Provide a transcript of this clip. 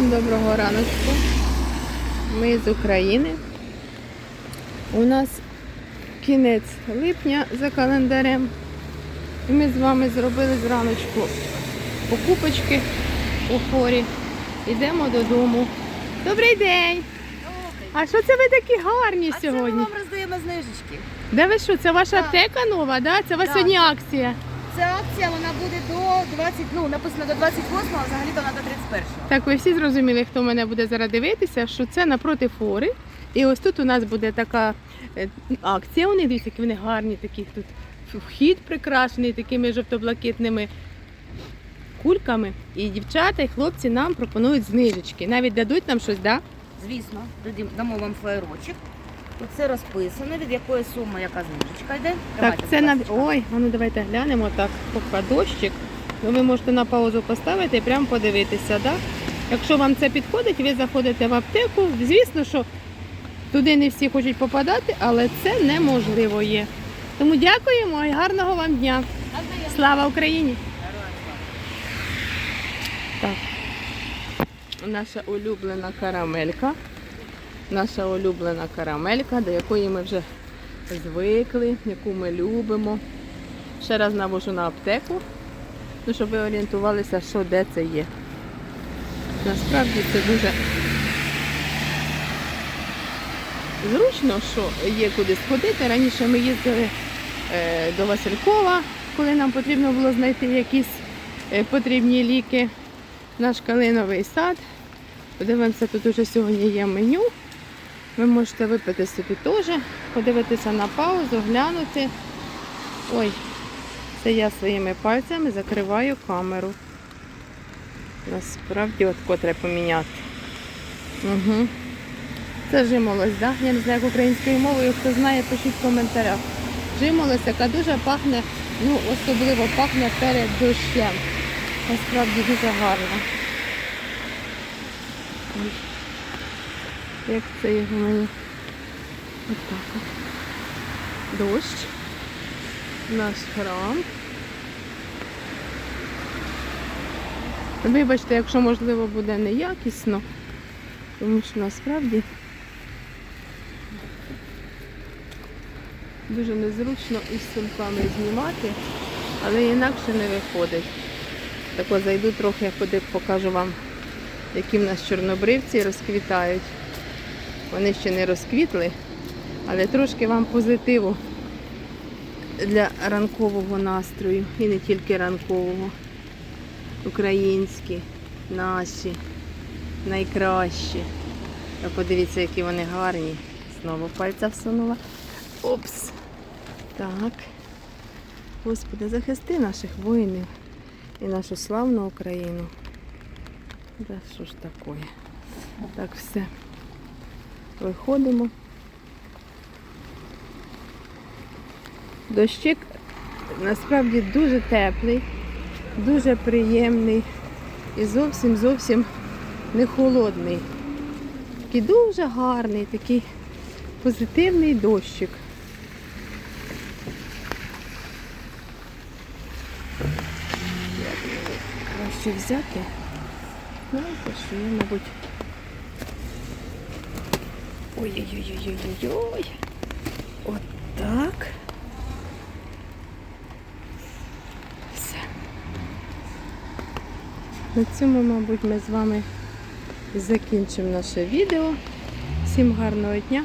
Доброго раночку. Ми з України. У нас кінець липня за календарем. І ми з вами зробили зраночку покупочки у хорі. Йдемо додому. Добрий день! А що це ви такі гарні А це ми сьогодні? вам роздаємо знижечки. Де ви що? Це ваша аптека нова, да? Це у вас сьогодні акція. Ця акція вона буде до 20, ну написано до 28, а взагалі то вона до 31. Так, ви всі зрозуміли, хто мене буде зараз дивитися, що це напроти фори. І ось тут у нас буде така е, акція. Вони дивіться, які вони гарні, такі тут вхід прикрашений такими жовто-блакитними кульками. І дівчата, і хлопці нам пропонують знижечки. Навіть дадуть нам щось, да? Звісно, дадим- дамо вам флаєрочок. Тут все розписано, від якої суми яка знижечка йде. Так, це будь на ласка. ой, а ну давайте глянемо так, поки дощик. Ну, ви можете на паузу поставити і прямо подивитися, да? Якщо вам це підходить, ви заходите в аптеку. Звісно, що туди не всі хочуть попадати, але це неможливо є. Тому дякуємо і гарного вам дня. Слава Україні! Так. Наша улюблена карамелька. Наша улюблена карамелька, до якої ми вже звикли, яку ми любимо. Ще раз навожу на аптеку, ну, щоб ви орієнтувалися, що де це є. Насправді це дуже зручно, що є куди сходити. Раніше ми їздили е, до Василькова, коли нам потрібно було знайти якісь е, потрібні ліки. Наш калиновий сад. Подивимося, тут уже сьогодні є меню. Ви можете випити собі теж, подивитися на паузу, глянути. Ой, це я своїми пальцями закриваю камеру. Насправді от котре поміняти. Угу. Це жимолось, так? Да? Я не знаю, як українською мовою, хто знає, пишіть в коментарях. Жимолось, яка дуже пахне, ну особливо пахне перед дощем. Насправді дуже гарно. Як це його мені? Отак от. Дощ. Наш храм. Вибачте, якщо можливо буде неякісно, тому що насправді дуже незручно із сумками знімати, але інакше не виходить. Так от зайду трохи, ходи, покажу вам, які в нас чорнобривці розквітають. Вони ще не розквітли, але трошки вам позитиву для ранкового настрою і не тільки ранкового. Українські, наші, найкращі. Подивіться, які вони гарні. Знову пальця всунула. Опс. Так. Господи, захисти наших воїнів і нашу славну Україну. Да що ж таке? Так, все. Виходимо. Дощик насправді дуже теплий, дуже приємний і зовсім зовсім не холодний. Такий дуже гарний, такий позитивний дощик. Краще взяти? Знаєте, що я, мабуть. Ой-ой-ой-ой-ой-ой. От так. Все. На цьому, мабуть, ми з вами закінчимо наше відео. Всім гарного дня.